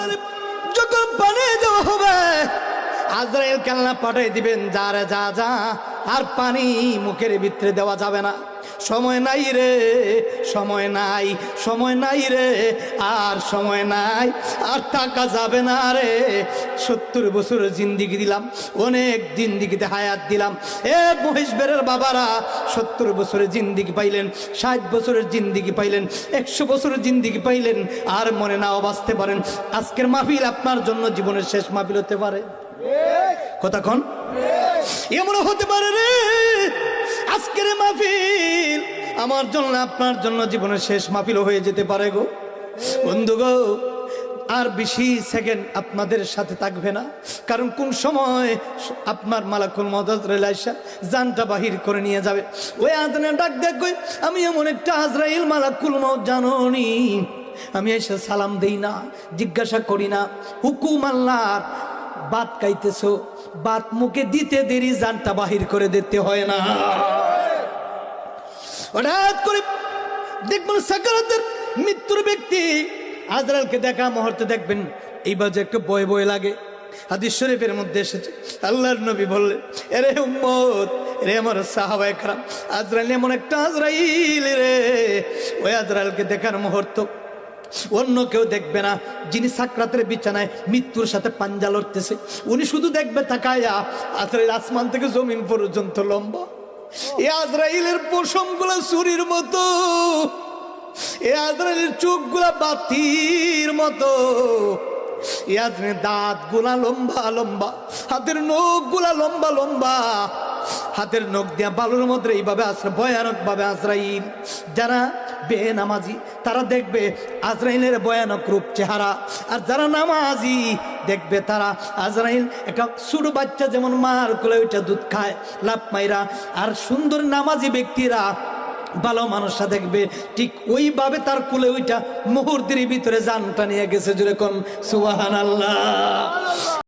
Let it. আজরাইল কান্না পাঠাই দিবেন, যারে যা যা আর পানি মুখের ভিতরে দেওয়া যাবে না। সময় নাই রে, সময় নাই সময় নাই রে, আর সময় নাই, আর টাকা যাবে না রে। সত্তর বছর জিন্দিগি দিলাম, অনেক জিন্দিগিতে হায়াত দিলাম। এ মহেশ বেরের বাবারা, সত্তর বছরের জিন্দিগি পাইলেন, ষাট বছরের জিন্দিগি পাইলেন, একশো বছরের জিন্দিগি পাইলেন, আর মনে নাও বাঁচতে পারেন। আজকের মাহফিল আপনার জন্য জীবনের শেষ মাহফিল হতে পারে। কতক্ষণ এমন হতে পারে রে, আজকের মাহফিল আমার জন্য, আপনার জন্য জীবনের শেষ মাহফিল হয়ে যেতে পারে গো। বন্ধু গো, আর বেশি সেকেন্ড আপনাদের সাথে থাকবে না। কারণ কোন সময় আপনার মালাকুল মদত রেলাইসা জানটা বাহির করে নিয়ে যাবে। ওই আদনে ডাক দেখবে আমি এমন একটা আজরাইল মালাকুল মত জাননি। আমি এসে সালাম দেই না, জিজ্ঞাসা করি না, হুকুম আল্লাহর বাত খাইতেছো, বাত মুখে দিতে দেরি, জানটা বাহির করে দিতে হয় না। হঠাৎ করে দেখবেন সাকারাতের মৃত্যুর ব্যক্তি আজরালকে দেখা মুহূর্তে দেখবেন এইবার যে একটু বয়ে বয়ে লাগে। হাদিস শরীফের মধ্যে এসেছে, আল্লাহর নবী বললেন এরে উম্মত রে আমার সাহাবায়ে খারাপ আজরাইল এমন একটা আজরাইল রে। ওই আজরাইলকে দেখার মুহূর্ত অন্য কেউ দেখবে না। যিনি সাকরাতের বিছানায় মৃত্যুর সাথে পাঞ্জা লড়তেছে, উনি শুধু দেখবে, তাকায়া আজরাইল আসমান থেকে জমিন পর্যন্ত লম্বা। এ আজরাইলের পশমগুলো চুরির মতো, এ আজরাইলের চোখগুলা বাতির মতো। আজরাইলের দাঁতগুলা লম্বা লম্বা, হাতের নখগুলা লম্বা লম্বা। হাতের নখ দিয়া বালুর মধ্যে এইভাবে আসরা ভয়ানক ভাবে আজরাইল যারা বেনামাজি তারা দেখবে আজরাইলের ভয়ানক রূপ চেহারা। আর যারা নামাজি, দেখবে তারা আজরাইল একটা ছোট বাচ্চা যেমন মার কোলে ওইটা দুধ খায় লাভ মাইরা। আর সুন্দর নামাজি ব্যক্তিরা, ভালো মানুষরা দেখবে ঠিক ওইভাবে তার কুলে ওইটা মুহূর্তের ভিতরে জানটা নিয়ে গেছে যেরকম সুবাহান আল্লাহ